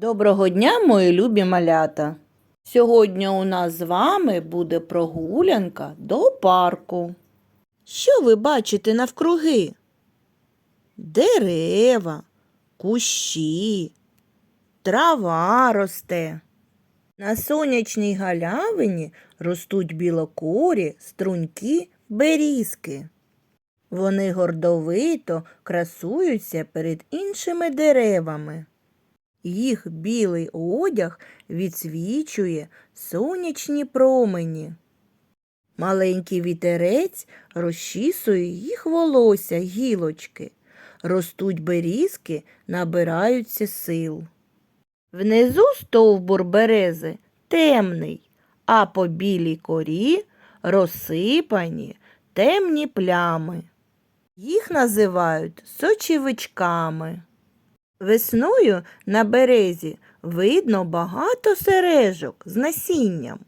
Доброго дня, мої любі малята! Сьогодні у нас з вами буде прогулянка до парку. Що ви бачите навкруги? Дерева, кущі, трава росте. На сонячній галявині ростуть білокурі, струнькі берізки. Вони гордовито красуються перед іншими деревами. Їх білий одяг відсвічує сонячні промені. Маленький вітерець розчісує їх волосся, гілочки. Ростуть берізки, набираються сил. Внизу стовбур берези темний, а по білій корі розсипані темні плями. Їх називають сочівичками. Весною на березі видно багато сережок з насінням,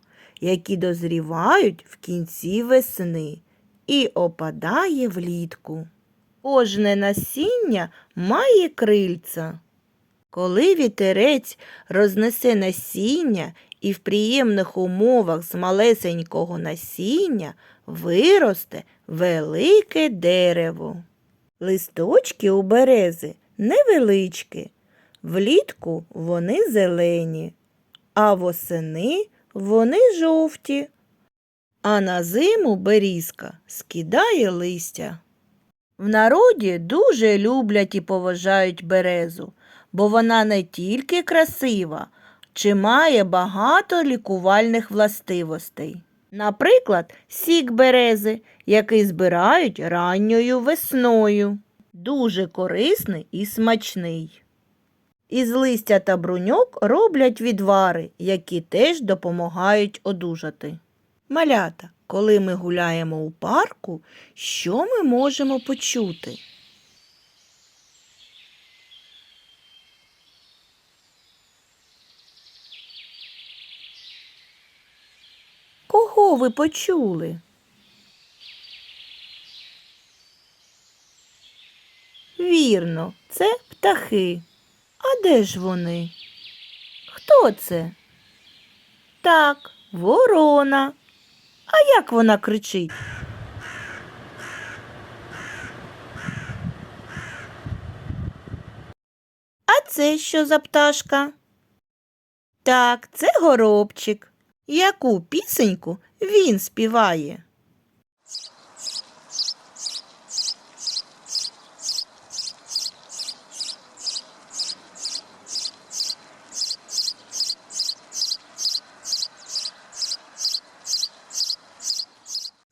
які дозрівають в кінці весни і опадає влітку. Кожне насіння має крильця. Коли вітерець рознесе насіння і в приємних умовах з малесенького насіння виросте велике дерево. Листочки у берези невеличкі, влітку вони зелені, а восени вони жовті, а на зиму берізка скидає листя. В народі дуже люблять і поважають березу, бо вона не тільки красива, чи має багато лікувальних властивостей. Наприклад, сік берези, який збирають ранньою весною. Дуже корисний і смачний. Із листя та бруньок роблять відвари, які теж допомагають одужати. Малята, коли ми гуляємо у парку, що ми можемо почути? Кого ви почули? Вірно, це птахи. А де ж вони? Хто це? Так, ворона. А як вона кричить? А це що за пташка? Так, це горобчик. Яку пісеньку він співає?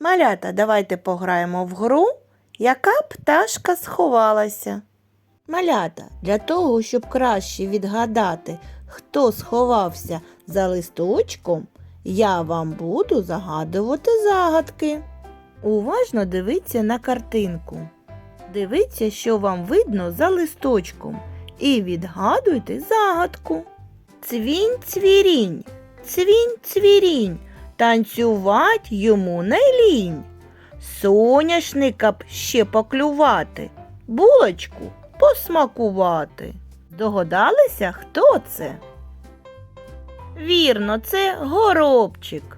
Малята, давайте пограємо в гру, яка пташка сховалася. Малята, для того, щоб краще відгадати, хто сховався за листочком, я вам буду загадувати загадки. Уважно дивіться на картинку. Дивіться, що вам видно за листочком, і відгадуйте загадку. Цвінь цвірінь, цвінь цвірінь, танцювать йому не лінь. Соняшника б ще поклювати, булочку посмакувати. Догадалися, хто це? Вірно, це горобчик.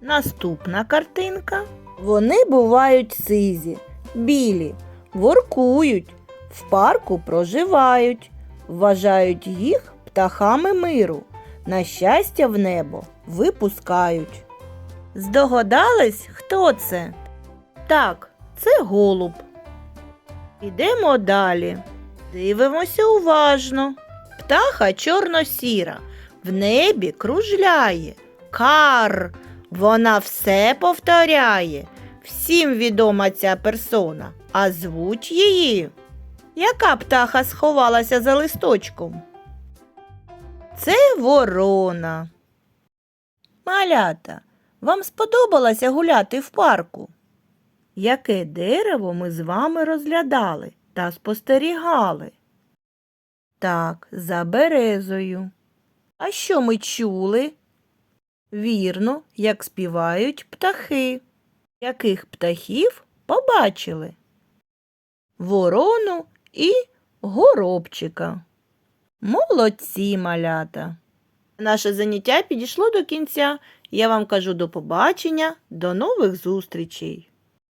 Наступна картинка. Вони бувають сизі, білі, воркують, в парку проживають, вважають їх птахами миру, на щастя в небо випускають. Здогадались, хто це? Так, це голуб. Ідемо далі. Дивимося уважно. Птаха чорно-сіра, в небі кружляє. Кар, вона все повторяє. Всім відома ця персона, а звуть її. Яка птаха сховалася за листочком? Це ворона. Малята, вам сподобалося гуляти в парку? Яке дерево ми з вами розглядали та спостерігали? Так, за березою. А що ми чули? Вірно, як співають птахи. Яких птахів побачили? Ворону і горобчика. Молодці, малята! Наше заняття підійшло до кінця. Я вам кажу до побачення, до нових зустрічей.